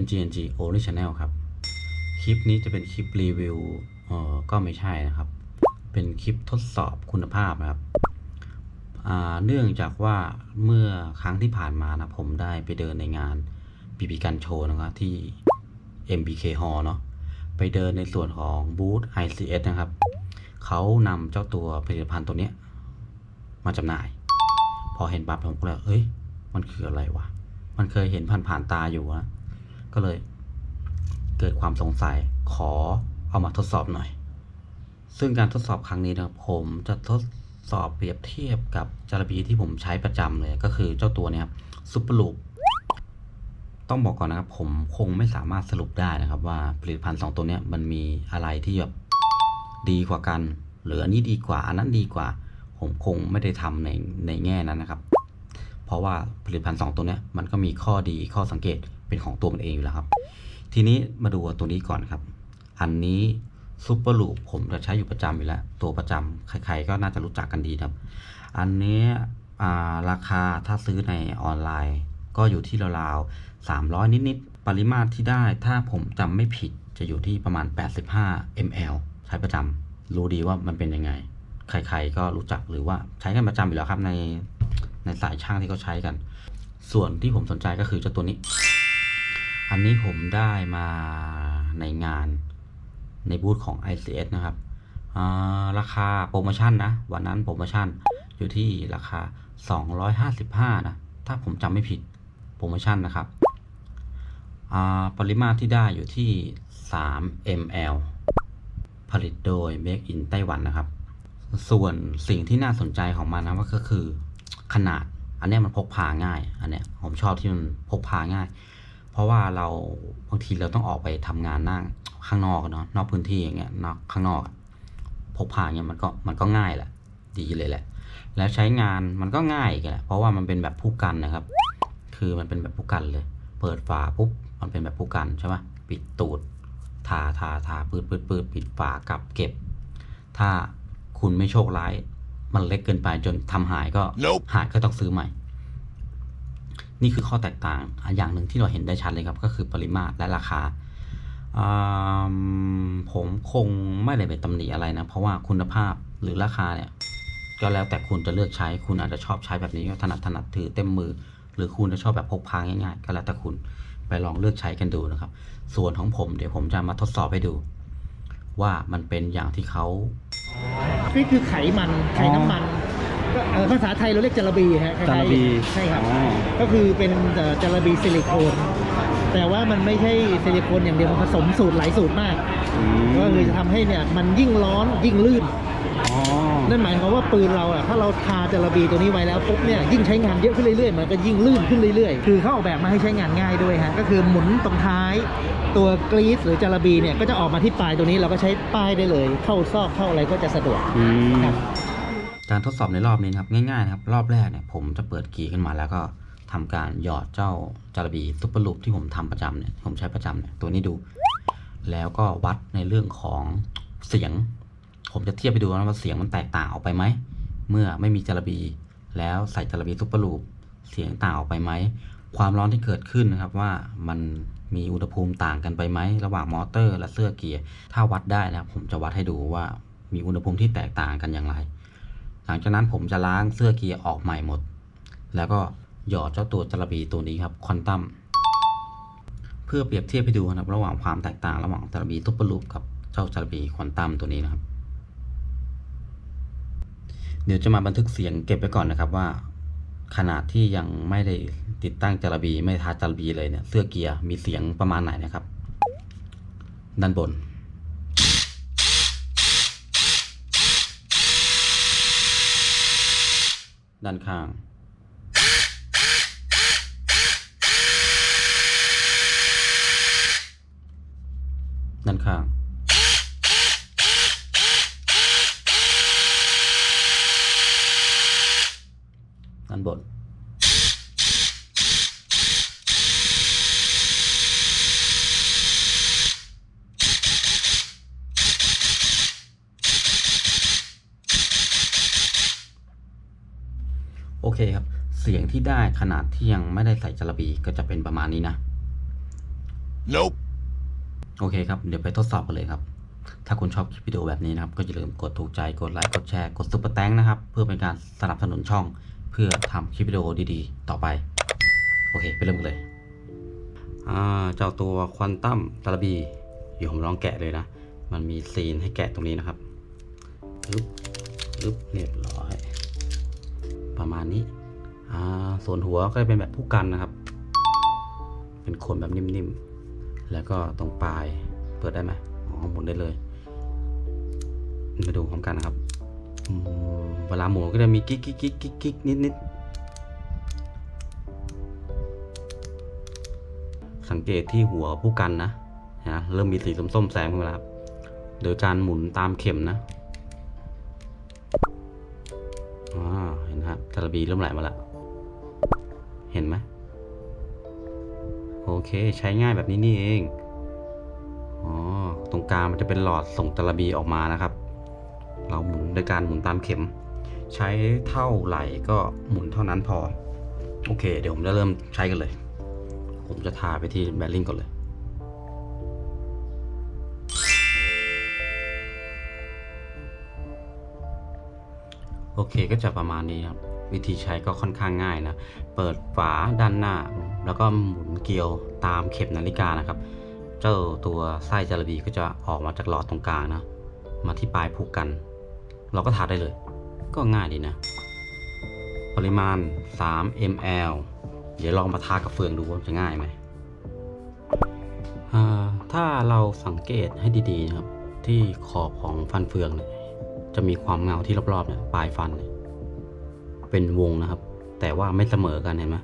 NGNG Only Channel ครับ คลิปนี้จะเป็นคลิปรีวิวเอ่อก็ไม่ใช่นะครับ เป็นคลิปทดสอบคุณภาพนะครับอ่าเนื่องจากว่าเมื่อครั้งที่ผ่านมานะผมได้ไปเดินในงานปีปีกันโชว์นะครับที่ MBK Hall เนาะไปเดินในส่วนของบูธ ICS นะครับ เขานำเจ้าตัวผลิตภัณฑ์ตัวเนี้ยมาจำหน่าย พอเห็นปั๊บผมก็เลยเฮ้ย มันคืออะไรวะ มันเคยเห็นผ่านๆตาอยู่นะ ก็เลย เกิดความสงสัยขอเอามาทดสอบหน่อย ซึ่งการทดสอบครั้งนี้นะครับผมจะทดสอบเปรียบเทียบกับจารบีที่ผมใช้ประจำเลยก็คือเจ้าตัวนี้ครับซุปเปอร์ลูปต้องบอกก่อนนะครับผมคงไม่สามารถสรุปได้นะครับ ว่าผลิตภัณฑ์สองตัวนี้มันมีอะไรที่แบบดีกว่ากัน หรืออันนี้ดีกว่า อันนั้นดีกว่า ผมคงไม่ได้ทำในในแง่นั้นนะครับ เพราะว่าผลิตภัณฑ์สองตัวนี้มันก็มีข้อดีข้อสังเกต เป็นของตัวมันเองอยู่แล้วครับ ทีนี้มาดูตัวนี้ก่อนครับ อันนี้ซูเปอร์ลูปผมจะใช้อยู่ประจำอยู่แล้ว ตัวประจำใครๆก็น่าจะรู้จักกันดีครับ อันนี้ราคาถ้าซื้อในออนไลน์ ก็อยู่ที่ราวๆ300 นิดๆ ปริมาตรที่ได้ถ้าผมจำไม่ผิดจะอยู่ที่ประมาณ 85 ml ใช้ประจำรู้ดีว่ามันเป็นยังไง ใครๆก็รู้จักหรือว่าใช้กันประจำอยู่แล้วครับในในสายช่างที่เขาใช้กัน ส่วนที่ผมสนใจก็คือเจ้าตัวนี้ อันนี้ผมได้มาในงานในบูธของ ICS นะครับราคาโปรโมชั่นนะ วันนั้นโปรโมชั่นอยู่ที่ราคา 255 นะ ถ้าผมจำไม่ผิดโปรโมชั่นนะครับปริมาตรที่ได้อยู่ที่ 3 ml ผลิตโดย Make in ไต้หวันนะครับ ส่วนสิ่งที่น่าสนใจของมันนะก็คือขนาด อันนี้มันพกพาง่าย อันนี้ผมชอบที่มันพกพาง่าย เพราะว่าเราบางทีเราต้องออกไปทำงานนั่งข้างนอกอะเนาะนอกพื้นที่อย่างเงี้ยนอกข้างนอกอะพกพาเงี้ยมันก็มันก็ง่ายแหละดีเลยแหละ แล้วใช้งานมันก็ง่ายอีกแหละเพราะว่ามันเป็นแบบผู้กันนะครับ คือมันเป็นแบบผู้กันเลย เปิดฝาปุ๊บมันเป็นแบบผู้กันใช่ไหมปิดตูดทาทาทาปืดปืดปืดปิดฝากลับเก็บ ถ้าคุณไม่โชคร้าย มันเล็กเกินไปจนทำหายก็ Nope หายก็ต้องซื้อใหม่ นี่คือข้อแตกต่างอะอย่างหนึ่งที่เราเห็นได้ชัดเลยครับก็คือปริมาตรและราคา ผมคงไม่ได้ไปตำหนิอะไรนะ เพราะว่าคุณภาพหรือราคาเนี่ยก็แล้วแต่คุณจะเลือกใช้คุณอาจจะชอบใช้แบบนี้ก็ถนัดถนัดถือเต็มมือ หรือคุณจะชอบแบบพกพาง่ายๆ ก็แล้วแต่คุณไปลองเลือกใช้กันดูนะครับ ส่วนของผมเดี๋ยวผมจะมาทดสอบให้ดู ว่ามันเป็นอย่างที่เขา นี่คือไขมัน ไขน้ำมัน เอ่อภาษาไทยเราเรียกจาระบีฮะคล้ายๆจาระบีใช่ครับ อ๋อ ก็คือเป็นเอ่อจาระบีซิลิโคน แต่ว่ามันไม่ใช่ซิลิโคนอย่างเดียวมันผสมสูตรหลายสูตรมากก็คือจะทำให้เนี่ยมันยิ่งร้อนยิ่งลื่น อ๋อนั่นหมายความว่าปืนเราอะถ้าเราทาจาระบีตัวนี้ไว้แล้วปุ๊บเนี่ยยิ่งใช้งานเยอะขึ้นเรื่อยๆมันก็ยิ่งลื่นขึ้นเรื่อยๆ คือเขาออกแบบมาให้ใช้งานง่ายด้วยฮะก็คือหมุนตรงท้ายตัวกรีซหรือจาระบีเนี่ยก็จะออกมาที่ปลายตัวนี้เราก็ใช้ป้ายได้เลย เข้าซอกเข้าอะไรก็จะสะดวก อืมครับ การทดสอบในรอบนี้นะครับง่ายๆนะครับรอบแรกเนี่ยผมจะเปิดกีย์ขึ้นมาแล้วก็ทำการหยอดเจ้าจารบีซุปเปอร์ลูปที่ผมทำประจำเนี่ยผมใช้ประจำเนี่ยตัวนี้ดู แล้วก็วัดในเรื่องของเสียง ผมจะเทียบไปดูนะว่าเสียงมันแตกต่างออกไปไหมเมื่อไม่มีจารบี แล้วใส่จารบีซุปเปอร์ลูปเสียงต่างออกไปไหมความร้อนที่เกิดขึ้นนะครับว่ามันมีอุณหภูมิต่างกันไปไหมระหว่างมอเตอร์และเสื้อเกียร์ถ้าวัดได้นะครับผมจะวัดให้ดูว่ามีอุณหภูมิที่แตกต่างกันอย่างไร หลังจากนั้นผมจะล้างเสื้อเกียร์ออกใหม่หมด แล้วก็หยอดเจ้าตัวจารบีตัวนี้ครับควอนตัมเพื่อเปรียบเทียบให้ดูนะครับระหว่างความแตกต่างระหว่างจารบีทุปเปลูปกับเจ้าจารบีควอนตัมตัวนี้นะครับ เดี๋ยวจะมาบันทึกเสียงเก็บไว้ก่อนนะครับว่า ขนาดที่ยังไม่ได้ติดตั้งจารบีไม่ทาจารบีเลยเนี่ยเสื้อเกียร์มีเสียงประมาณไหนนะครับ ด้านบน ด้านข้าง ด้านข้าง ด้านบน โอเคครับ เสียง ที่ได้ขนาดที่ยังไม่ได้ใส่จระบีก็จะเป็นประมาณนี้นะ Nope. โอเคครับ เดี๋ยวไปทดสอบกันเลยครับ ถ้าคุณชอบคลิปวิดีโอแบบนี้นะครับ ก็อย่าลืมกดถูกใจ กดไลค์ กดแชร์ กดซุปเปอร์แตงนะครับ เพื่อเป็นการสนับสนุนช่อง เพื่อทำคลิปวิดีโอดีๆ ต่อไป โอเค ไปเริ่มกันเลย อ่า เจ้าตัวควอนตัมตาลบีเดี๋ยวผมลองแกะเลยนะ มันมีซีนให้แกะตรงนี้นะครับลึบลึบเรียบร้อย ประมาณนี้อ่า ส่วนหัวก็จะเป็นแบบผู้กันนะครับ เป็นขนแบบนิ่มๆ แล้วก็ตรงปลายเปิดได้ไหมอ๋อหมุนได้เลย มาดูพร้อมกันนะครับ เวลาหมุนก็จะมีกิ๊กกิ๊กกิ๊กกิ๊กกิ๊กนิดนิดสังเกตที่หัวผู้กันนะนะเริ่มมีสีส้มๆแซมขึ้นมาแล้วครับโดยการหมุนตามเข็มนะอ่าเห็นนะครับจระบีเริ่มไหลมาแล้ว เห็นไหมโอเค ใช้ง่ายแบบนี้นี่เองอ๋อตรงกลางมันจะเป็นหลอดส่งตะลบีออกมานะครับ เราหมุนโดยการหมุนตามเข็ม ใช้เท่าไหร่ก็หมุนเท่านั้นพอ โอเค เดี๋ยวผมจะเริ่มใช้กันเลย ผมจะทาไปที่แบลลิงก่อนเลยโอเคก็จะประมาณนี้ครับ วิธีใช้ก็ค่อนข้างง่ายนะ เปิดฝาด้านหน้า แล้วก็หมุนเกลียวตามเข็มนาฬิกานะครับ เจ้าตัวไส้จารบีก็จะออกมาจากหลอดตรงกลางนะ มาที่ปลายผูกกัน เราก็ทาได้เลย ก็ง่ายดีนะ ปริมาณ 3 ml เดี๋ยวลองมาทากับเฟืองดูว่าจะง่ายไหมอ่าถ้าเราสังเกตให้ดีๆนะครับ ที่ขอบของฟันเฟืองเนี่ยจะมีความเงาที่รอบๆเนี่ยปลายฟันเนี่ย เป็นวงนะครับ แต่ว่าไม่เสมอกันเห็นไหม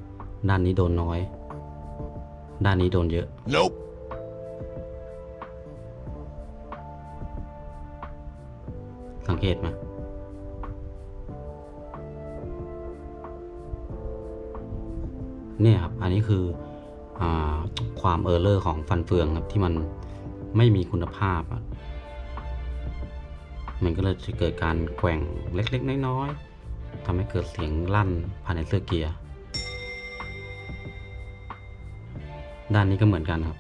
ด้านนี้โดนน้อย ด้านนี้โดนเยอะ Nope. สังเกตไหมเนี่ยครับ อันนี้คืออาความเออร์เลอร์ของฟันเฟืองครับที่มันไม่มีคุณภาพอะมันก็เลยจะเกิดการแกว่งเล็ก ๆ น้อยๆ ทำให้เกิดเสียงลั่นภายในเสื้อเกียร์ ด้านนี้ก็เหมือนกันครับ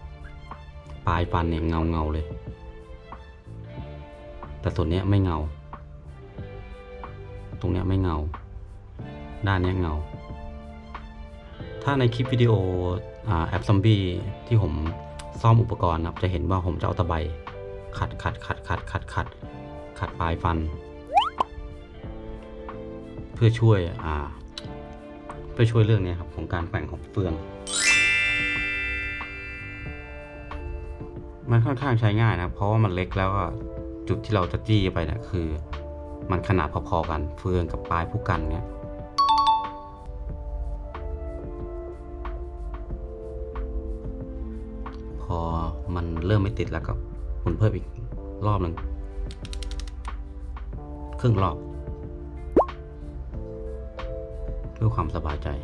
ปลายฟันเนี่ยเงาเงาเลย แต่ส่วนนี้ไม่เงา ตรงนี้ไม่เงา ด้านนี้เงา ถ้าในคลิปวิดีโออแอปซอมบี้ที่ผมซ่อมอุปกรณ์ครับจะเห็นว่าผมจะเอาตะไบขัดขัดขัดขัดขัดขัดขัดปลายฟัน พื่อช่วยอ่า เพื่อช่วยเรื่องนี้ครับของการแกว่งของเฟือง มันค่อนข้างใช้ง่ายนะเพราะว่ามันเล็กแล้วก็จุดที่เราจะจี้ไปเนี่ยคือ มันขนาดพอๆกันเฟืองกับปลายผู้กันเนี่ยพอมันเริ่มไม่ติดแล้วก็หมุนเพิ่มอีกรอบหนึ่งครึ่งรอบ พื่อความสบายใจ เ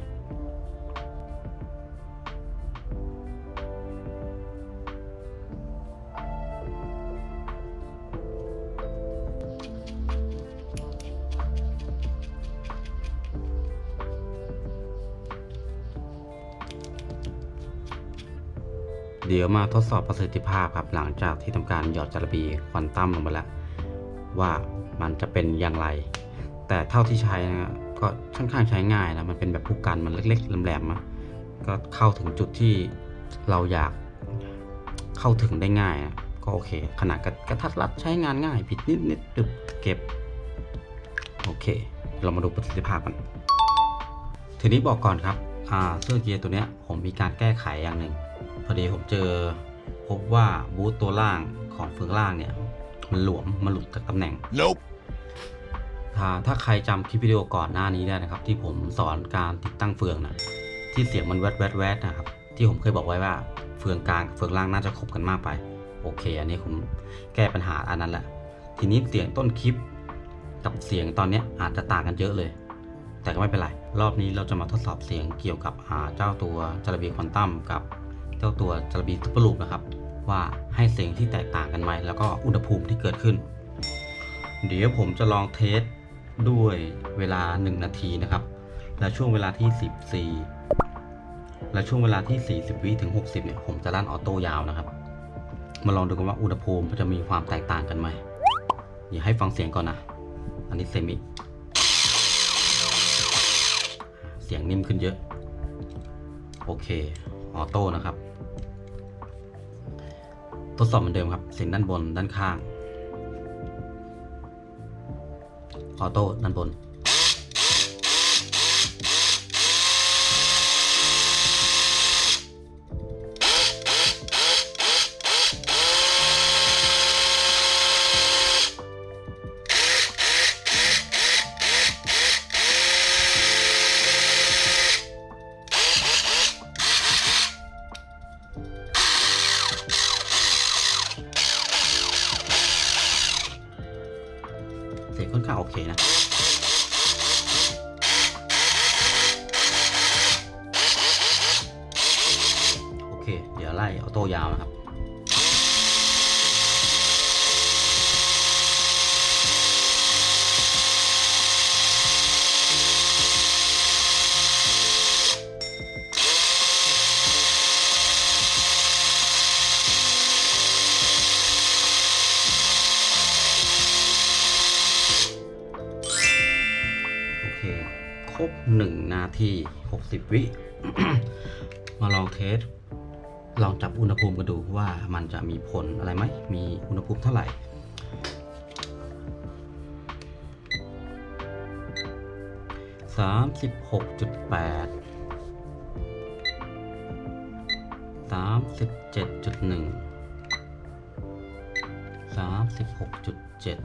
ดี๋ยวมาทดสอบประสิทธิภาพครับหลังจากที่ทำการหยอดจารบีควอนตัมลงไปแล้ว ว่ามันจะเป็นอย่างไร แต่เท่าที่ใช้นะ ก็ค่อนข้างใช้ง่ายนะมันเป็นแบบผู้กันมันเล็กๆแหลมๆนะก็เข้าถึงจุดที่เราอยากเข้าถึงได้ง่ายนะก็โอเค ขนาดกระทัดรัดใช้งานง่ายผิดนิดนิดๆดึบเก็บ โอเค เรามาดูประสิทธิภาพกัน ทีนี้บอกก่อนครับเสื้อเกียร์ตัวเนี้ยผมมีการแก้ไขอย่างหนึ่งพอดีผมเจอพบว่าบูตตัวล่างของเฟืองล่างเนี่ย มันหลวมมันหลุดจากตำแหน่ง Nope. ถ้าถ้าใครจำคลิปวิดีโอก่อนหน้านี้ได้นะครับ ที่ผมสอนการติดตั้งเฟืองนะที่เสียงมันแวดแวดแวดนะครับ ที่ผมเคยบอกไว้ว่าเฟืองกลางเฟืองล่างน่าจะขบกันมากไปโอเค อันนี้ผมแก้ปัญหาอันนั้นแหละ ทีนี้เสียงต้นคลิป กับเสียงตอนนี้อาจจะต่างกันเยอะเลย แต่ก็ไม่เป็นไร รอบนี้เราจะมาทดสอบเสียงเกี่ยวกับเจ้าตัวจระบีควอนตัมกับเจ้าตัวจระบีทุปลูปนะครับ ว่าให้เสียงที่แตกต่างกันไหมแล้วก็อุณหภูมิที่เกิดขึ้น เดี๋ยวผมจะลองเทส ด้วยเวลา 1 นาทีนะครับ และช่วงเวลาที่ 14 และช่วงเวลาที่ 40 วิถึง 60 เนี่ย ผมจะลั่นออโต้ยาวนะครับ มาลองดูกันว่าอุณหภูมิจะมีความแตกต่างกันไหมเดี๋ยวให้ฟังเสียงก่อนนะ อันนี้เซมิ เสียงนิ่มขึ้นเยอะ โอเค ออโต้นะครับ ทดสอบเหมือนเดิมครับ เสียงด้านบนด้านข้าง ออโต้ด้านบน ที60 วิ มาลองเทส ลองจับอุณหภูมิกันดูว่ามันจะมีผลอะไรไหม มีอุณหภูมิเท่าไหร่สามสิบหกจุดแปดสามสิบเจ็ดจุดหนึ่งสามสิบหกจุดเจ็ด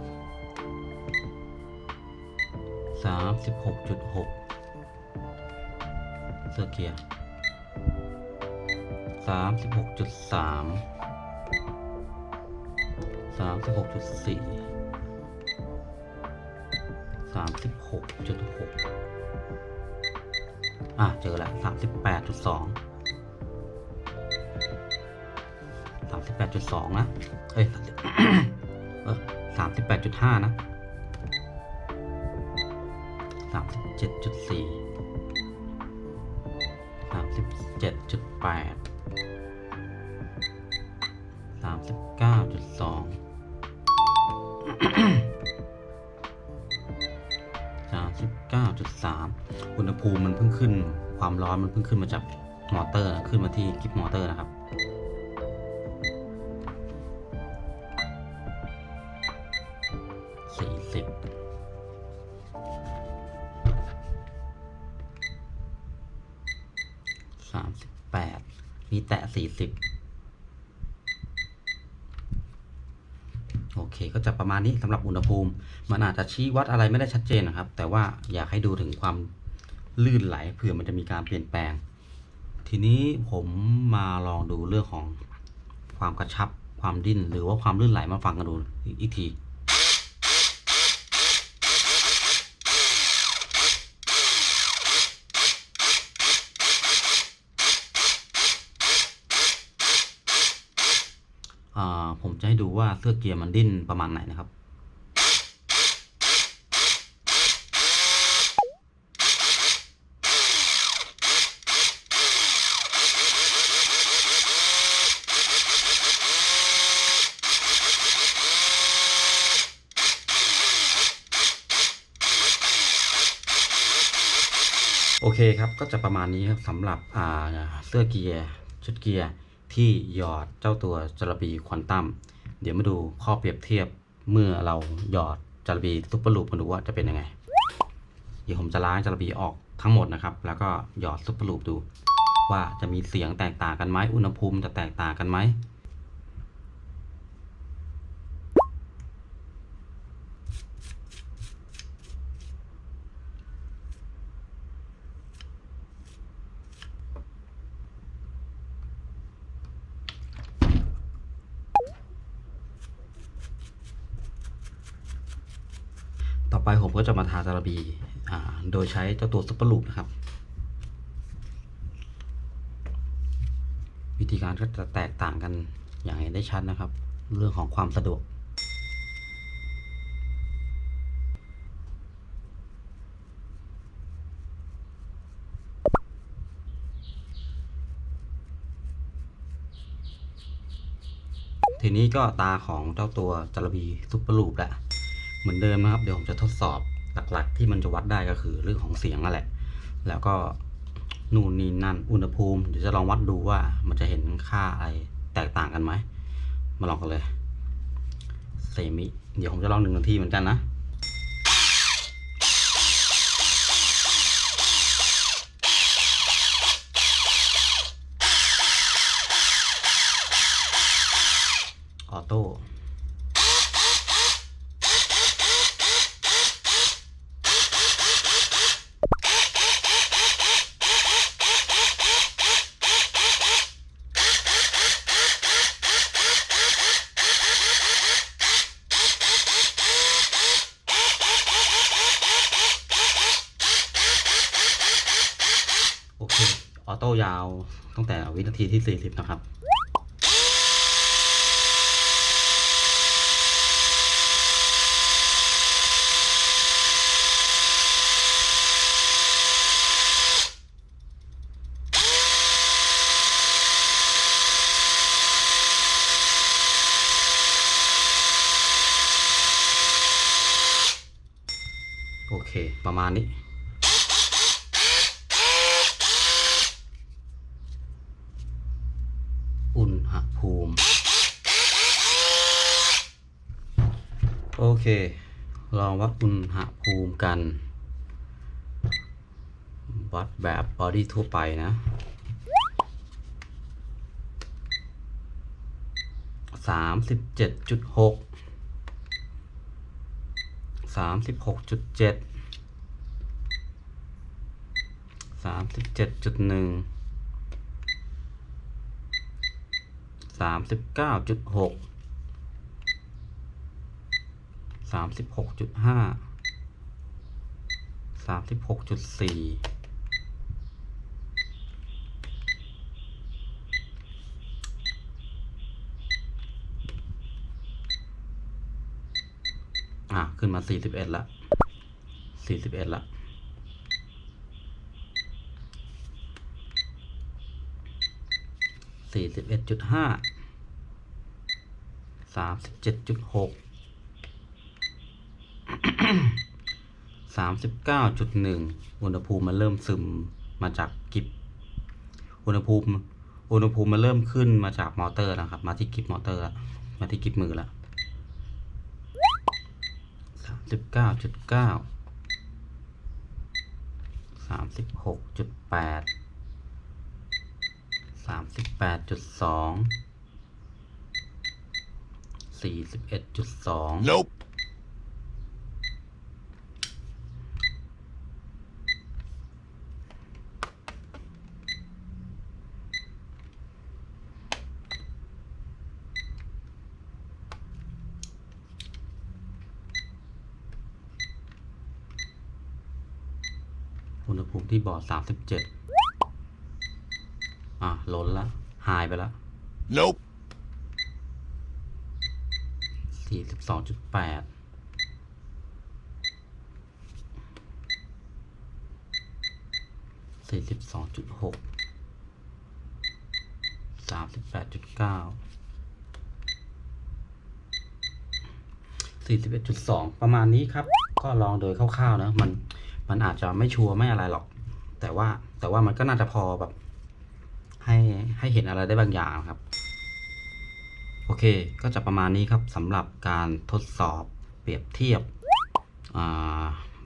สามสิบหกจุดหก เสื้อเกียร์สามสิบหกจุดสามสามสิบหกจุดสี่สามสิบหกจุดหกอะ เจอแล้วสามสิบแปดจุดสองสามสิบแปดจุดสองนะ เอ้ยเออสามสิบแปดจุดห้านะสามสิบเจ็ดจุดสี่ เจ็ดจุดแปดสามสิบเก้าจุดสองสามสิบเก้าจุดสามอุณหภูมิมันเพิ่งขึ้น ความร้อนมันเพิ่งขึ้นมาจากมอเตอร์นะขึ้นมาที่กิฟมอเตอร์นะครับ นี้สำหรับอุณหภูมิ มันอาจจะชี้วัดอะไรไม่ได้ชัดเจนนะครับ แต่ว่าอยากให้ดูถึงความลื่นไหลเผื่อมันจะมีการเปลี่ยนแปลง ทีนี้ผมมาลองดูเรื่องของความกระชับความดิ้นหรือว่าความลื่นไหลมาฟังกันดูอีกที อ่า ผมจะให้ดูว่าเสื้อเกียร์มันดิ้นประมาณไหนนะครับ โอเคครับก็จะประมาณนี้ครับสำหรับเสื้อเกียร์ชุดเกียร์ ที่หยอดเจ้าตัวจระบีควอนตัมเดี๋ยวมาดูข้อเปรียบเทียบเมื่อเราหยอดจระบีซุปเปอร์ลูปมาดูว่าจะเป็นยังไง เดี๋ยวผมจะล้างจระบีออกทั้งหมดนะครับ แล้วก็หยอดซุปเปอร์ลูปดู ว่าจะมีเสียงแตกต่างกันไหมอุณหภูมิจะแตกต่างกันไหม ไปผมก็จะมาทาตาลบีโดยใช้เจ้าตัวซุปเปอร์ลูปนะครับ วิธีการก็จะแตกต่างกันอย่างเห็นได้ชัดนะครับ เรื่องของความสะดวกทีนี้ก็ตาของเจ้าตัวจารบีซุปเปอร์ลูปแหละ เหมือนเดิมนะครับ เดี๋ยวผมจะทดสอบหลักๆ ที่มันจะวัดได้ก็คือเรื่องของเสียงนั่นแหละ แล้วก็นู่นนี่นั่นอุณหภูมิเดี๋ยวจะลองวัดดูว่ามันจะเห็นค่าอะไรแตกต่างกันไหม มาลองกันเลยเซมิเดี๋ยวผมจะลองหนึ่งนาทีเหมือนกันนะ ออโต้ โอเค ออโต้ยาวตั้งแต่วินาทีที่ 40 นะครับ โอเค ประมาณนี้ อุณ หภูมิ โอเค ลองวัดอุณหภูมิกัน วัดแบบบอดี้ทั่วไปนะสามสิบเจ็ดจุดหกสามสิบหกจุดเจ็ดสามสิบเจ็ดจุดหนึ่ง สามสิบเก้าจุดหกสามสิบหกจุดห้าสามสิบหกจุดสี่อะ ขึ้นมาสี่สิบเอ็ดละสี่สิบเอ็ดละสี่ สามสิบเจ็ดจุดหกสามสิบเก้าจุดหนึ่งอุณหภูมิมันเริ่มซึมมาจากกิบอุณหภูมิ อุณหภูมิมันเริ่มขึ้นมาจากมอเตอร์นะครับ มาที่กิบมอเตอร์ละมาที่กิบมือละสามสิบเก้าจุดเก้าสามสิบหกจุดแปดสามสิบแปดจุดสอง สี่สิบเอ็ดจุดสอง Nope. อุณหภูมิที่บอร์ดสามสิบเจ็ดอะล้นละ หายไปละ Nope. สี่สิบสองจุดแปดสี่สิบสองจุดหกสามสิบแปดจุดเก้าสี่สิบเอ็ดจุดสองประมาณนี้ครับ ก็ลองโดยคร่าวๆนะมันมันอาจจะไม่ชัวร์ไม่อะไรหรอก แต่ว่าแต่ว่ามันก็น่าจะพอแบบ ให้ให้เห็นอะไรได้บางอย่างครับ โอเค ก็จะประมาณนี้ครับสำหรับการทดสอบเปรียบเทียบ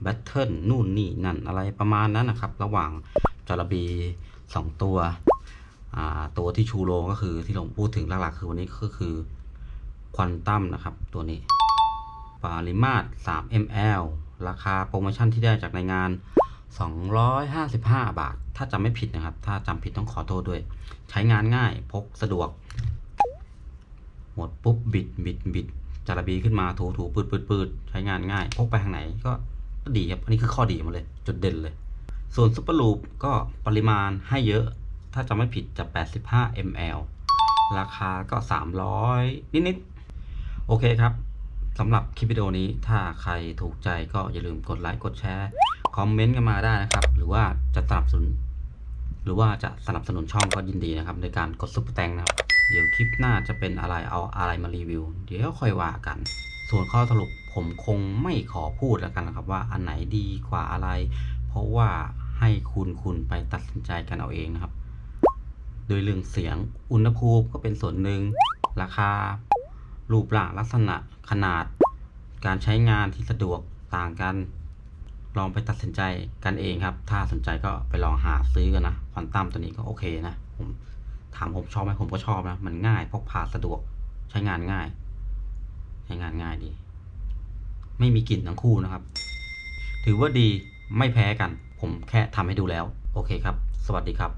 แบตเทิลนู่นนี่นั่นอะไรประมาณนั้นนะครับ ระหว่างจระบีสองตัว ตัวที่ชูโรงก็คือที่ผมพูดถึงหลักๆ คือวันนี้ก็คือควอนตัมนะครับ ตัวนี้ ปริมาตร 3 ml ราคาโปรโมชั่นที่ได้จากในงาน 255 บาท ถ้าจำไม่ผิดนะครับ ถ้าจำผิดต้องขอโทษด้วย ใช้งานง่ายพกสะดวก หมดปุ๊บบิดบิดบิดจารบีขึ้นมาถูถูปืดปืดปืดใช้งานง่ายพกไปทางไหนก็ดีครับ อันนี้คือข้อดีมาเลย จุดเด่นเลย ส่วนซุปเปอร์ลูปก็ปริมาณให้เยอะ ถ้าจำไม่ผิดจะ 85 ml ราคาก็ 300 นิดๆ โอเคครับสำหรับคลิปวิดีโอนี้ถ้าใครถูกใจก็อย่าลืมกดไลค์กดแชร์คอมเมนต์กันมาได้นะครับ หรือว่าจะสนับสนุน หรือว่าจะสนับสนุนช่องก็ยินดีนะครับ ในการกดซุปเปอร์แตงนะครับ เดี๋ยวคลิปหน้าจะเป็นอะไรเอาอะไรมารีวิว เดี๋ยวค่อยว่ากัน ส่วนข้อสรุปผมคงไม่ขอพูดแล้วกันนะครับว่าอันไหนดีกว่าอะไร เพราะว่าให้คุณคุณไปตัดสินใจกันเอาเองนะครับ โดยเรื่องเสียงอุณหภูมิก็เป็นส่วนหนึ่ง ราคา รูปร่างลักษณะขนาด การใช้งานที่สะดวกต่างกัน ลองไปตัดสินใจกันเองครับ ถ้าสนใจก็ไปลองหาซื้อกันนะควอนตัมตัวนี้ก็โอเคนะผม ถามผมชอบไหมผมก็ชอบนะ มันง่ายพกพาสะดวก ใช้งานง่าย ใช้งานง่ายดี ไม่มีกลิ่นทั้งคู่นะครับ ถือว่าดีไม่แพ้กัน ผมแค่ทำให้ดูแล้ว โอเคครับ สวัสดีครับ